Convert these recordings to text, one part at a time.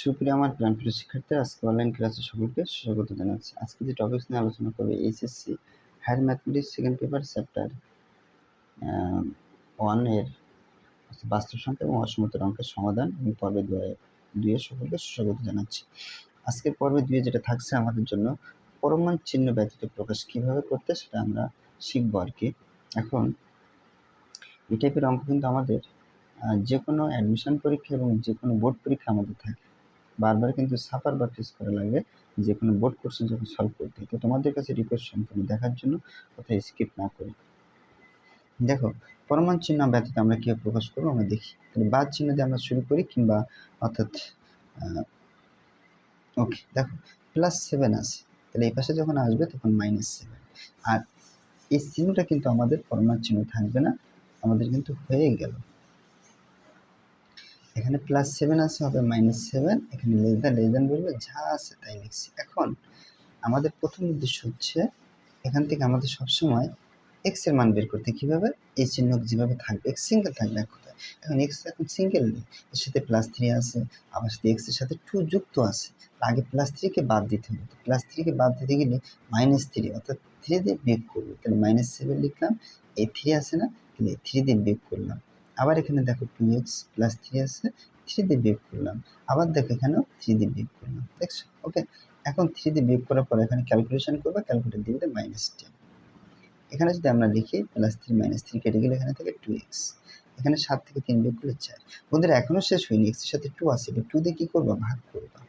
সুপ্রিয় আমার প্রাণপ্রিয় শিক্ষার্থী, আজকে অনলাইন ক্লাসে সকলকে স্বাগত জানাচ্ছি। আজকে যে টপিকস নিয়ে আলোচনা করবে HSC higher mathematics second paper chapter ওয়ানের বাস্তব সংখ্যা এবং অসমতার অঙ্কের সমাধান এবং পর্বে দুয়ে দুয়ে সকলকে সুস্বাগত জানাচ্ছি। আজকের পর্বে দুয়ে যেটা থাকছে আমাদের জন্য, পরমাণ চিহ্ন ব্যতীত প্রকাশ কীভাবে করতে, সেটা আমরা শিখব আর কি। এখন, এই টাইপের অঙ্ক কিন্তু আমাদের যে কোনো অ্যাডমিশন পরীক্ষা এবং যে কোনো বোর্ড পরীক্ষা আমাদের থাকে। বারবার কিন্তু সাফার বা ফেস করা লাগবে। যে কোনো বোর্ড কোশ্চেন যখন সলভ করতে। তো তোমাদের কাছে রিকোয়েস্ট সম্পূর্ণ দেখার জন্য কোথায় স্কিপ না করি। দেখো, পরমাণ চিহ্ন ব্যতীত আমরা কীভাবে প্রকাশ করব আমরা দেখি। বাদ চিহ্ন দিয়ে আমরা শুরু করি কিংবা অর্থাৎ ওকে দেখো প্লাস সেভেন আছে তাহলে এই পাশে যখন আসবে তখন মাইনাস সেভেন আর এই চিহ্নটা কিন্তু আমাদের পরমাণ চিহ্ন থাকবে না, আমাদের কিন্তু হয়ে গেল। এখানে প্লাস সেভেন আছে, হবে মাইনাস সেভেন এখানে লেস দ্যান লেস বলবে, যা আছে তাই লিখছি। এখন আমাদের প্রথম উদ্দেশ্য হচ্ছে, এখান থেকে আমাদের সবসময় এক্সের মান বের করতে। কীভাবে? এই চিহ্ন যেভাবে থাকবে। এক্স সিঙ্গেল থাকবে এক কথায়। এখন এক্স এখন সিঙ্গেল নেই। এর সাথে প্লাস থ্রি আছে, আবার সাথে এক্সের সাথে টু যুক্ত আছে। আগে প্লাস থ্রিকে বাদ দিতে হবে। প্লাস থ্রিকে বাদ দিতে গেলে মাইনাস থ্রি অর্থাৎ থ্রি দিয়ে বিয়োগ করব। তাহলে মাইনাস সেভেন লিখলাম, এই থ্রি আছে না, তাহলে থ্রি দিয়ে বিয়োগ করলাম। আবার এখানে দেখো টু এক্স প্লাস থ্রি আছে থ্রি দিয়ে বিয়োগ করলাম। আবার দেখো এখানেও থ্রি দিয়ে বিয়োগ করলাম, দেখছ? ওকে এখন থ্রি দিয়ে বিয়োগ করার পর এখানে ক্যালকুলেশন করবে ক্যালকুলেটর দিয়ে মাইনাস টেন এখানে যদি আমরা লিখি প্লাস থ্রি মাইনাস থ্রি কেটে গেলে এখানে থেকে টু এক্স এখানে সাত থেকে তিন বিয়োগ করলে চার। বন্ধুরা এখনও শেষ হয়নি এক্সের সাথে টু আছে, এবার টু দিয়ে কী করব? ভাগ করবা।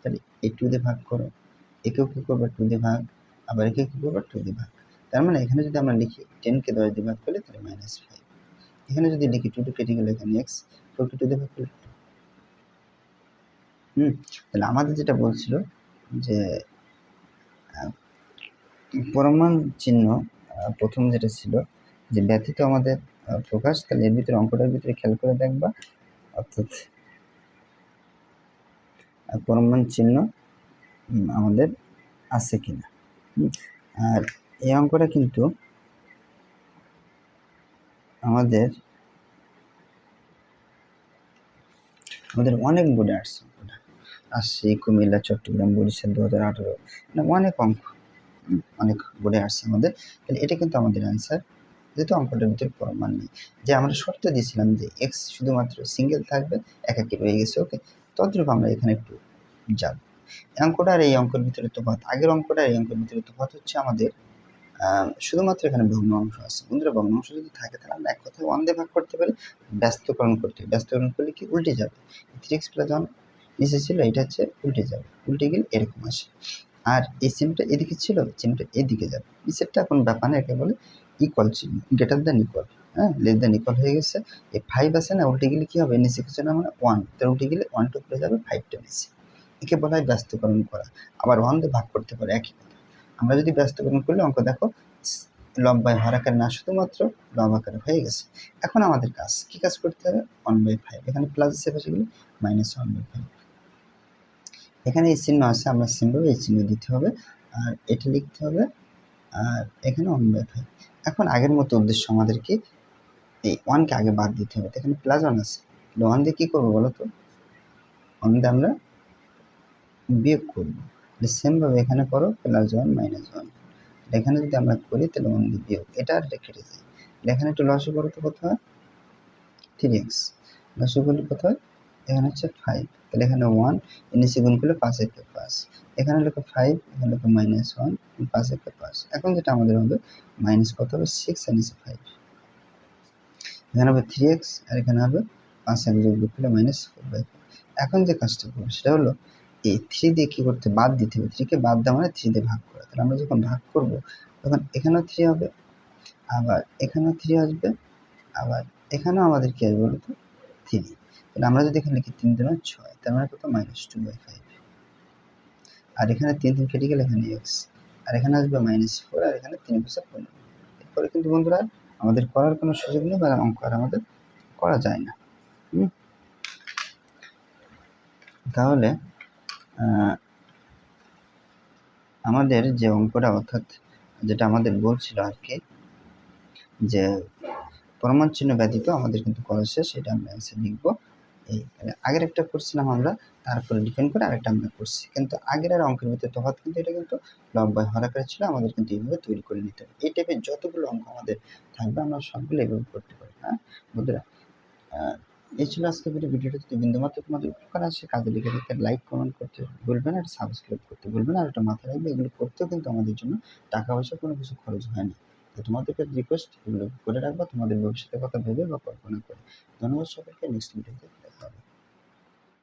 তাহলে এই টু দিয়ে ভাগ করো, একেও কী করব? টু দিয়ে ভাগ, আবার একেও কী করব? টু দিয়ে ভাগ। তার মানে এখানে যদি আমরা লিখি টেনকে দশ দিয়ে ভাগ করলে তাহলে মাইনাস ফাইভ এখানে যদি লিখি টু টু কেটে গেলে এখানে এক্স ফোর টু টু ভাগ হুম তাহলে আমাদের যেটা বলছিল যে পরমাণ চিহ্ন প্রথম যেটা ছিল যে ব্যতীত আমাদের প্রকাশ তাহলে এর ভিতরে অঙ্কটার ভিতরে খেয়াল করে দেখবা। অর্থাৎ আহ, পরমাণ চিহ্ন আমাদের আছে কিনা। আর এই অঙ্কটা কিন্তু আমাদের আমাদের অনেক বোর্ডে আসছে। রাজশাহী কুমিল্লা, চট্টগ্রাম, বরিশাল দু হাজার আঠারো। মানে অনেক অঙ্ক অনেক বোর্ডে আসছে আমাদের। তাহলে এটা কিন্তু আমাদের অ্যান্সার যেহেতু অঙ্কটার ভিতরে প্রমাণ নেই। যে আমরা শর্ত দিয়েছিলাম যে এক্স শুধুমাত্র সিঙ্গেল থাকবে একাকি রয়ে গেছে ওকে তদ্রূপ আমরা এখানে একটু যাব এই অঙ্কটা আর এই অঙ্কের ভিতরে তফাৎ, আগের অঙ্কটা এই অঙ্কের ভিতরে তফাৎ হচ্ছে আমাদের শুধুমাত্র এখানে ভগ্নাংশ আছে। বন্ধুরা ভগ্নাংশ যদি থাকে, তাহলে আমরা এক কথায় ওয়ান দিয়ে ভাগ করতে পারি, ব্যস্তকরণ করতে। ব্যস্তকরণ করলে কি উল্টে যাবে? থ্রি এক্স প্লাস ওয়ান নিচে ছিল, এটা হচ্ছে উল্টে যাবে। উল্টে গেলে এরকম আসে। আর এই চিহ্নটা এদিকে ছিল চিহ্নটা এদিকে যাবে। নিচেরটা এখন ব্যাপার না, একে বলে ইকুয়াল চিহ্ন গ্রেটার দ্যান ইকুয়াল হ্যাঁ? লেস দ্যান ইকুয়াল হয়ে গেছে। এই ফাইভ আছে না, উল্টে গেলে কী হবে? নিচে কিছু না মানে ওয়ান তার উল্টে গেলে ওয়ান টু করে যাবে ফাইভটা নিচে। একে বলা হয় ব্যস্তকরণ করা। আবার ওয়ান দিয়ে ভাগ করতে পারে, একই। আমরা যদি ব্যস্তকরণ করলে অঙ্ক দেখো, লম্বায় হর আকার না শুধুমাত্র লম্ব আকার হয়ে গেছে। এখন আমাদের কাজ, কি কাজ করতে হবে? ওয়ান বাই ফাইভ এখানে প্লাস আছে গেলে মাইনাস ওয়ান বাই ফাইভ এখানে এই চিহ্ন আছে, আমরা সিম্বল এই চিহ্ন দিতে হবে, আর এটা লিখতে হবে, আর এখানে ওয়ান বাই ফাইভ এখন আগের মতো উদ্দেশ্য আমাদেরকে এই ওয়ানকে আগে বাদ দিতে হবে। এখানে প্লাস ওয়ান আছে। ওয়ান দিয়ে কী করব বলো তো? ওয়ান দিয়ে আমরা বিয়োগ করব। সেমভাবে এখানে করো প্লাস ওয়ান মাইনাস ওয়ান এখানে যদি আমরা করি, তাহলে ওয়ান দিয়ে বিয়োগ এটা আর কেটে যায় এখানে একটু লসও করো তো কত হয়? থ্রি এক্স লসও করলে কত হয়? এখানে হচ্ছে ফাইভ তাহলে এখানে ওয়ান নিচে গুণ করলে পাঁচ একে পাঁচ এখানে লেখো ফাইভ এখানে লেখো মাইনাস ওয়ান পাঁচ একে পাঁচ এখন যেটা আমাদের হবে মাইনাস কত হবে? সিক্স আর নিচে ফাইভ এখানে হবে থ্রি এক্স আর এখানে হবে পাঁচ, এক যোগ করলে মাইনাস ফোর বাই এখন যে কাজটা করব, সেটা হলো এই থ্রি দিয়ে কী করতে বাদ দিতে হবে। থ্রিকে বাদ দেওয়া মানে থ্রি দিয়ে ভাগ করা। তাহলে আমরা যখন ভাগ করব, তখন এখানেও থ্রি হবে, আবার এখানেও থ্রি আসবে, আবার এখানেও আমাদের কী আসবে বলতো? থ্রি তাহলে আমরা যদি এখানে লিখি তিন দিনের ছয়, তার মানে কত? মাইনাস টু বাই ফাইভ আর এখানে তিন তিন কেটে গেলে এখানে এক্স আর এখানে আসবে মাইনাস ফোর আর এখানে তিন বছর পনেরো। এরপরে কিন্তু বন্ধুরা, আমাদের করার কোনো সুযোগ নেই বা অঙ্ক আর আমাদের করা যায় না? তাহলে আমাদের যে অঙ্কটা অর্থাৎ যেটা আমাদের বলছিল আর কি, যে প্রমাণ চিহ্ন ব্যতীত আমাদের কিন্তু করা শেষ সেটা আমরা অ্যান্সার লিখব। এই আগের একটা করছিলাম আমরা, তারপরে ডিপেন্ড করে আরেকটা আমরা করছি। কিন্তু আগের আর অঙ্কের ভিতরে তফাৎ কিন্তু এটা কিন্তু লব বাই হরাকার ছিল, আমাদের কিন্তু এইভাবে তৈরি করে নিতে হবে। এই টাইপের যতগুলো অঙ্ক আমাদের থাকবে, আমরা সবগুলো এইভাবে করতে পারি হ্যাঁ? বন্ধুরা এই ছিল আজকে ভিডিও ভিডিওটা যদি বিন্দুমাত্র তোমাদের উপকার আসে, কাজে লিখে দিতে লাইক কমেন্ট করতে ভুলবে না, আর সাবস্ক্রাইব করতে ভুলবে না, আর একটা মাথায় রাখবে, এগুলো করতেও কিন্তু আমাদের জন্য টাকা পয়সা কোনো কিছু খরচ হয় না। তো তোমাদেরকে রিকোয়েস্ট এগুলো করে রাখবা, তোমাদের ভবিষ্যতের কথা ভেবে বা কল্পনা করে। ধন্যবাদ সবাইকে নেক্সট ভিডিওতে দেখা হবে।